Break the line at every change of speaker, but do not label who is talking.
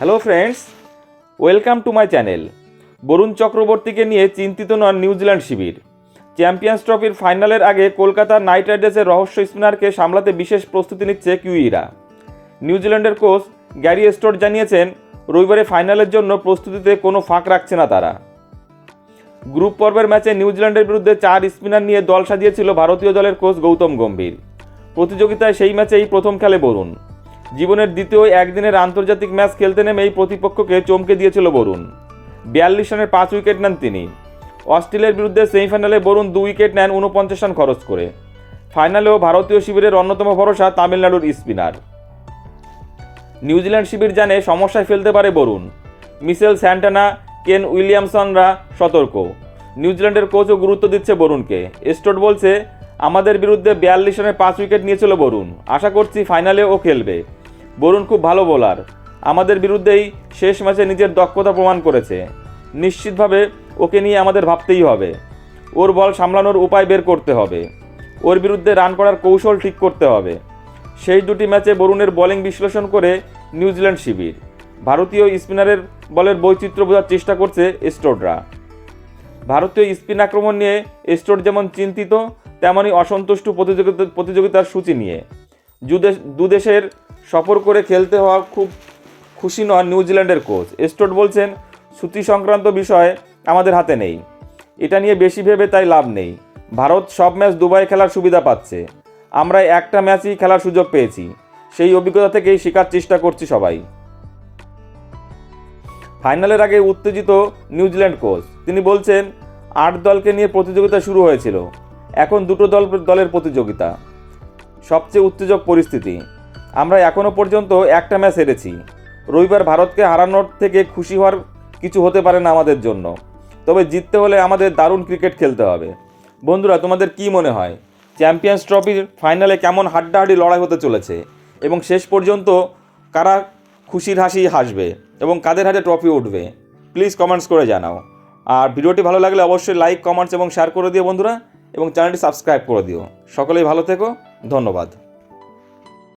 Hello friends welcome to my channel Varun চক্রবর্তীকে নিয়ে চিন্তিত নন নিউজিল্যান্ড শিবির। চ্যাম্পিয়ন্স ট্রফির ফাইনালের আগে কলকাতা নাইট রাইডার্সের রহস্য স্পিনারকে সামলাতে বিশেষ প্রস্তুতি নিচ্ছে কিউইরা নিউজিল্যান্ডের কোচ গ্যারি স্টোর জানিয়েছেন, রবিবারে ফাইনালের জন্য প্রস্তুতিতে কোনো ফাঁক রাখছে না তারা। গ্রুপ পর্বের ম্যাচে নিউজিল্যান্ডের বিরুদ্ধে চার স্পিনার নিয়ে দল সাজিয়েছিল ভারতীয় দলের কোচ গৌতম গম্ভীর। প্রতিযোগিতায় সেই ম্যাচেই প্রথম খেলে বরুণ। জীবনের দ্বিতীয় একদিনের আন্তর্জাতিক ম্যাচ খেলতে নেমে এই প্রতিপক্ষকে চমকে দিয়েছিল বরুণ। বিয়াল্লিশ রানের পাঁচ উইকেট নেন তিনি। অস্ট্রেলিয়ার বিরুদ্ধে সেমিফাইনালে বরুণ দু উইকেট নেন উনপঞ্চাশ রান খরচ করে। ফাইনালেও ভারতীয় শিবিরের অন্যতম ভরসা তামিলনাড়ুর স্পিনার। নিউজিল্যান্ড শিবির জানে সমস্যায় ফেলতে পারে বরুণ। মিসেল স্যান্টানা, কেন উইলিয়ামসনরা সতর্ক। নিউজিল্যান্ডের কোচও গুরুত্ব দিচ্ছে বরুণকে। স্টোট বলছে, আমাদের বিরুদ্ধে বিয়াল্লিশ রানের পাঁচ উইকেট নিয়েছিল বরুণ। আশা করছি ফাইনালে ও খেলবে। বরুণ খুব ভালো বোলার আমাদের বিরুদ্ধেই শেষ ম্যাচে নিজের দক্ষতা প্রমাণ করেছে। নিশ্চিতভাবে ওকে নিয়ে আমাদের ভাবতেই হবে। ওর বল সামলানোর উপায় বের করতে হবে। ওর বিরুদ্ধে রান করার কৌশল ঠিক করতে হবে। সেই দুটি ম্যাচে বরুণের বোলিং বিশ্লেষণ করে নিউজিল্যান্ড শিবির। ভারতীয় স্পিনারের বলের বৈচিত্র্য বোঝার চেষ্টা করছে স্টোররা ভারতীয় স্পিন আক্রমণ নিয়ে স্টোর যেমন চিন্তিত তেমনই অসন্তুষ্ট প্রতিযোগিতা প্রতিযোগিতার সূচি নিয়ে। দুদেশের সফর করে খেলতে হওয়া খুব খুশি নন নিউজিল্যান্ডের কোচ। স্টোট বলছেন সূচি সংক্রান্ত বিষয় আমাদের হাতে নেই। এটা নিয়ে বেশি ভেবে তাই লাভ নেই। ভারত সব ম্যাচ দুবাই খেলার সুবিধা পাচ্ছে। আমরা একটা ম্যাচই খেলার সুযোগ পেয়েছি। সেই অভিজ্ঞতা থেকেই শেখার চেষ্টা করছি সবাই। ফাইনালের আগে উত্তেজিত নিউজিল্যান্ড কোচ। তিনি বলছেন, আট দলকে নিয়ে প্রতিযোগিতা শুরু হয়েছিল। এখন দুটো দল, দলের প্রতিযোগিতা। সবচেয়ে উত্তেজক পরিস্থিতি। আমরা এখনও পর্যন্ত একটা ম্যাচ হেরেছি। রবিবার ভারতকে হারানোর থেকে খুশি হওয়ার কিছু হতে পারে না আমাদের জন্য। তবে জিততে হলে আমাদের দারুণ ক্রিকেট খেলতে হবে। বন্ধুরা, তোমাদের কি মনে হয়? চ্যাম্পিয়ন্স ট্রফির ফাইনালে কেমন হাড্ডাহাড্ডি লড়াই হতে চলেছে? এবং শেষ পর্যন্ত কারা খুশির হাসি হাসবে? এবং কাদের হাতে ট্রফি উঠবে? প্লিজ কমেন্টস করে জানাও। আর ভিডিওটি ভালো লাগলে অবশ্যই লাইক, কমেন্টস এবং শেয়ার করে দিও বন্ধুরা। এবং চ্যানেলটি সাবস্ক্রাইব করে দিও। সকলেই ভালো থেকো। ধন্যবাদ।